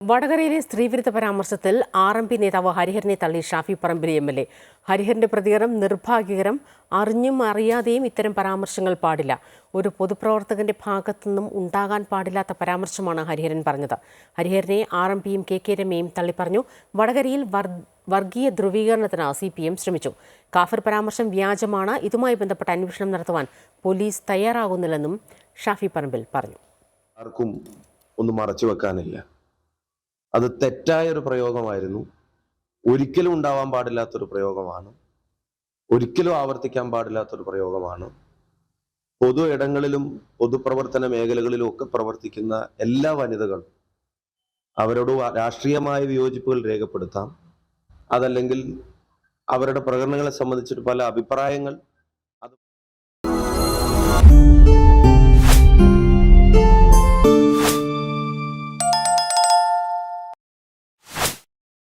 വടകരയിലെ സ്ത്രീവിരുദ്ധ പരാമർശത്തിൽ R M P നേതാവ് ഹരിഹരനെ തള്ളി Shafi Parambil M L A. ഹരിഹരന്റെ പ്രതികരണം നിർഭാഗ്യകരം. അറിഞ്ഞും അറിയാതെയും ഇത്തരം പരാമർശങ്ങൾ പാടില്ല. ഒരു പൊതുപ്രവർത്തകന്റെ ഭാഗത്തുനിന്നും ഉണ്ടാകാൻ പാടില്ലാത്ത പരാമർശമാണ് ഹരിഹരൻ പറഞ്ഞത്. ഹരിഹരനെ ആർ എം പിയും കെ കെ രമയും തള്ളിപ്പറഞ്ഞു വടകരയിൽ വർ വർഗീയ ധ്രുവീകരണത്തിന് സി പി എം ശ്രമിച്ചു. കാഫർ പരാമർശം വ്യാജമാണ്. ഇതുമായി ബന്ധപ്പെട്ട അന്വേഷണം നടത്തുവാൻ പോലീസ് തയ്യാറാകുന്നില്ലെന്നും ഷാഫി പറമ്പിൽ പറഞ്ഞു. ആർക്കും ഒന്നും മറച്ചു വെക്കാനില്ല. അത് തെറ്റായ ഒരു പ്രയോഗമായിരുന്നു. ഒരിക്കലും ഉണ്ടാവാൻ പാടില്ലാത്തൊരു പ്രയോഗമാണ്. ഒരിക്കലും ആവർത്തിക്കാൻ പാടില്ലാത്തൊരു പ്രയോഗമാണ്. പൊതു ഇടങ്ങളിലും പൊതുപ്രവർത്തന മേഖലകളിലും ഒക്കെ പ്രവർത്തിക്കുന്ന എല്ലാ വനിതകളും അവരോട് രാഷ്ട്രീയമായ വിയോജിപ്പുകൾ രേഖപ്പെടുത്താം. അതല്ലെങ്കിൽ അവരുടെ പ്രകടനങ്ങളെ സംബന്ധിച്ചിട്ട് പല അഭിപ്രായങ്ങൾ